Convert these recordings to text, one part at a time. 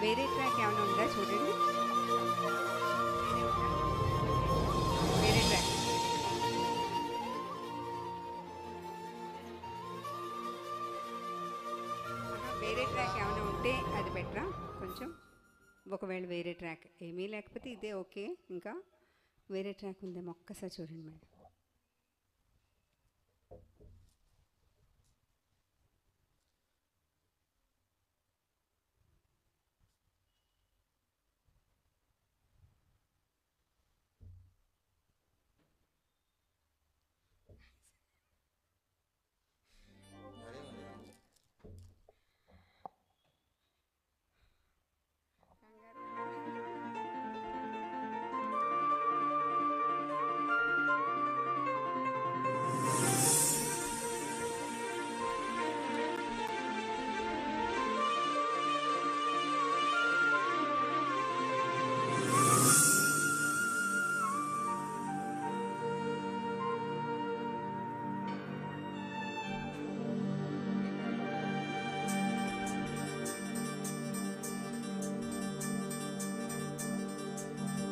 వేరే ట్రాక్ ఏమైనా ఉందా చూడండి. వేరే ట్రాక్. వేరే ట్రాక్ ఏమైనా ఉంటే అది బెటరా? కొంచెం. ఒకవేళ వేరే ట్రాక్ ఏమీ లేకపోతే ఇదే ఓకే. ఇంకా వేరే ట్రాక్ ఉందేమో ఒక్కసారి చూడండి మేడం.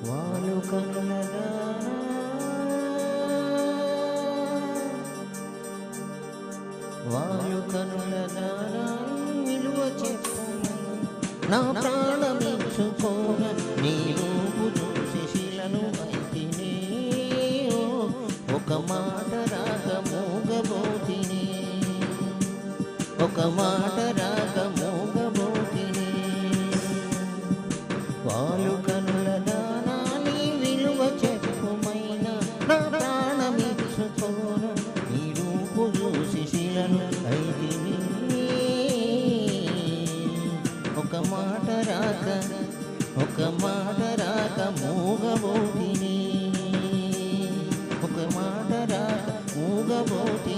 వాలు కనులదా వాలు కనులదా విలువ చెప్పు నా ప్రాణమించుకోన నీ రూపు చూసి శిలను అయితిని ఓ, ఒక మాట రాక మూగబోతిని ఒక మాట ఒక మాట రాక మూగబోతిని. ఒక మాట రాక మూగబోతిని.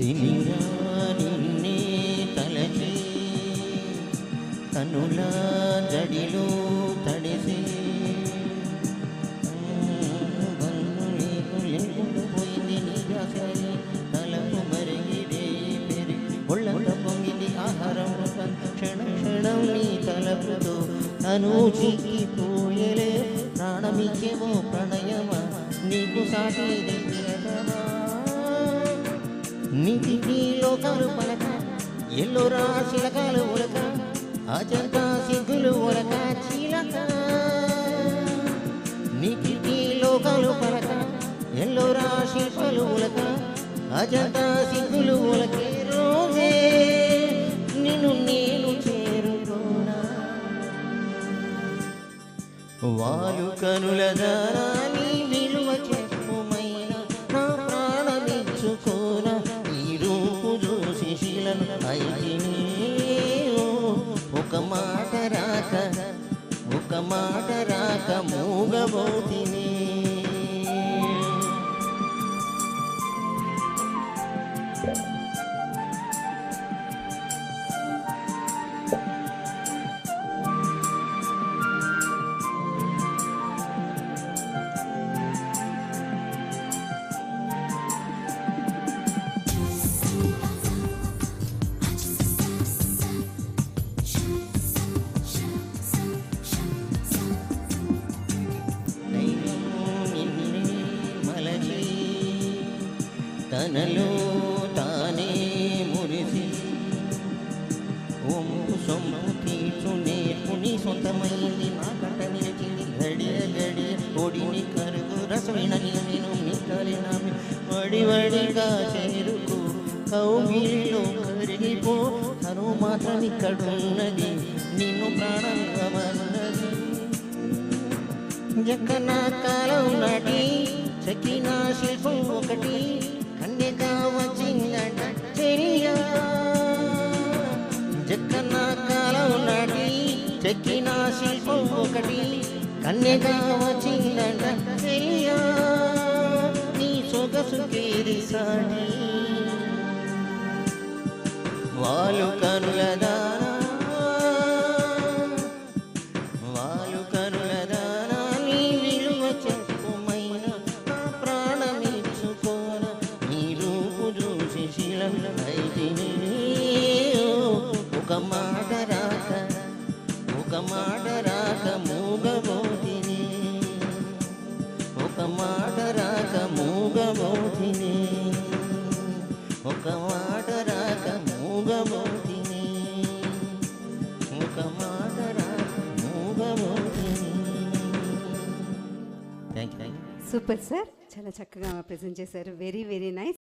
చిలిరా నిన్నే తలచి కనుల జడిలో తడిసి పోయింది నీ ఆశయి తలకు మరిగిదే పెరి ఒళ్ళంత పొంగింది ఆహారం క్షణ క్షణం నీ తలపుతో తను చిక్కిపోయలే ప్రాణమికేమో ప్రణయమా? నీకు సాటి నీతి లోకాలు పలక ఎల్లోరా చిలకాలు ఉలక అజంతా సిగ్గులు ఉలక చిలక. నీతి లోకాలు పలక ఎల్లోరా రాశిల్పలు ఉలక అజంతా సిగ్గులు ఉలకే రోజే నిన్ను నేను చేరుకోనా. వాయు కనుల ద్వారా మాట రాక ఒక మాట రాక మూగబోతినే. తనలో తానే మురిసి ఒంపు సొమ్ము తీర్చు నేర్పుని సొంతమైంది. నా కంట నిలిచింది గడియ గడియ ఒడిని కరుగు రసమైన నేను మిట్టలిన వడి వడిగా చేరుకు కౌమిలో కరిగిపో తను మాత్రం ఇక్కడున్నది నిన్ను ప్రాణంగమన్నది జక్కన కాలం నాటి చెక్కిన శిల్పం ఒకటి కన్యగా వచ్చిందట చెరియా నీ సొగసు సూపర్ సార్. చాలా చక్కగా ప్రజెంట్ చేశారు. Very very nice.